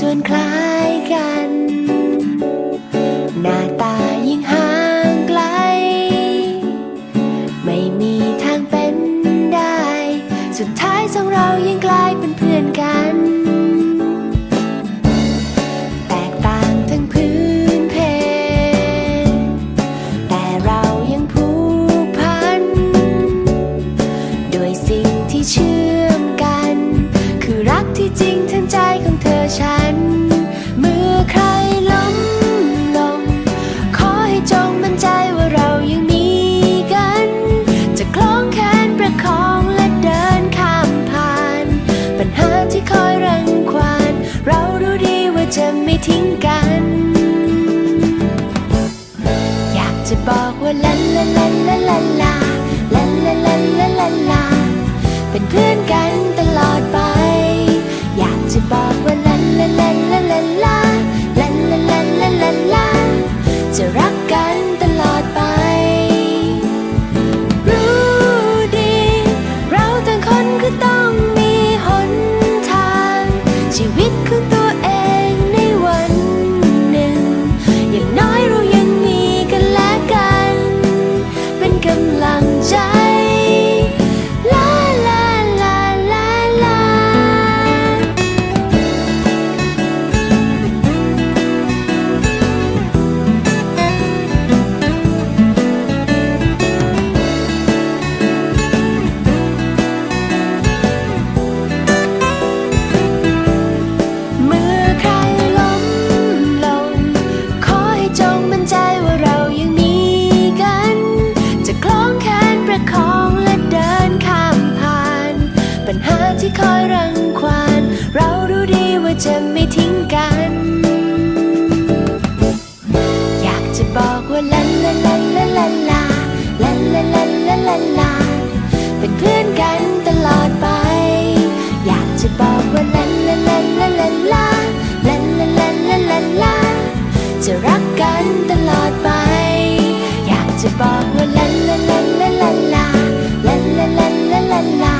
ส่วนคล้ายกัน น่า จะไม่ทิ้งกัน อยากจะบอกว่าลันลันลันลันลันลาลันลันลันลันลันลาเป็นเพื่อนกันตลอดไป อยากจะบอกว่าลันลันลันลันลันลาลันลันลันลันลันลาจะรักกันตลอดไป อยากจะบอกว่าลันลันลันลันลันลาลันลันลันลันลันลา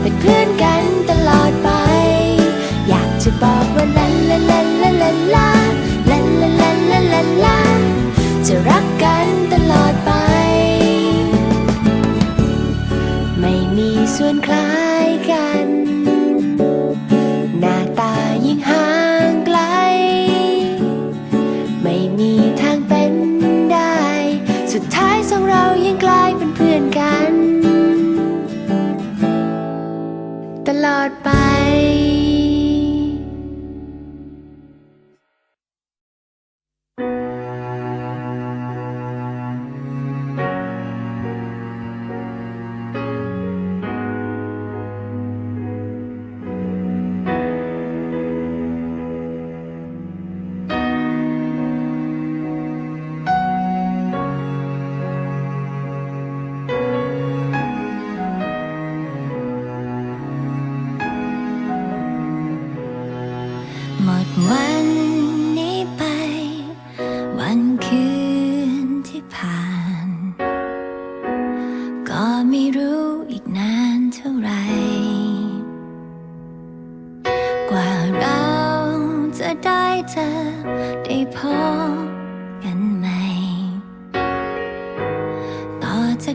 เป็นเพื่อนกัน ไม่มีทางเป็นได้ สุดท้ายสองเรายังกลายเป็นเพื่อนกัน ตลอดไป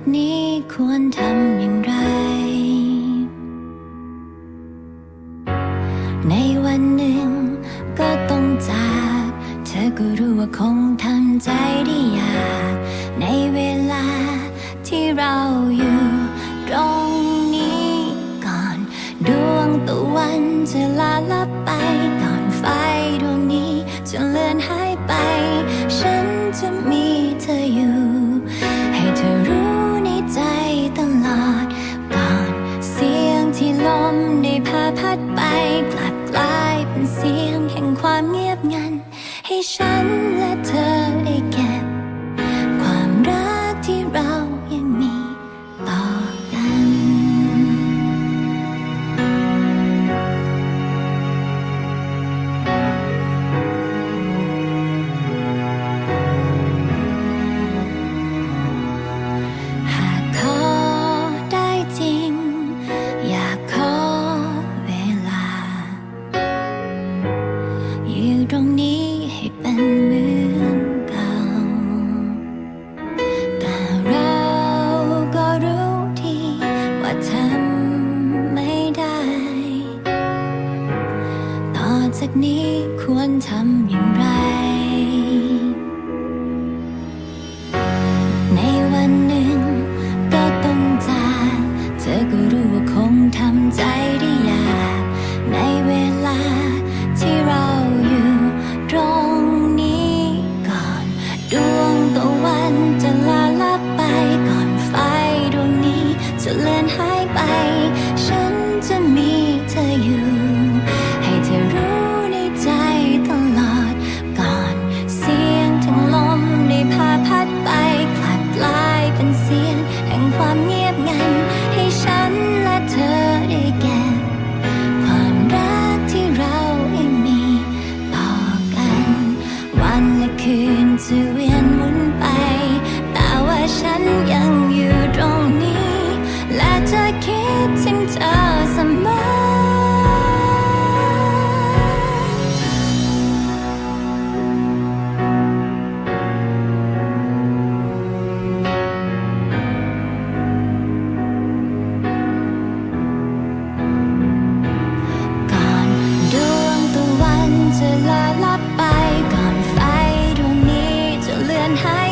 ดนี้ควรทำอย่างไร ในวันหนึ่งก็ต้องจาก เธอก็รู้ว่าคงทำใจได้ยาก ในเวลาที่เราอยู่ and high.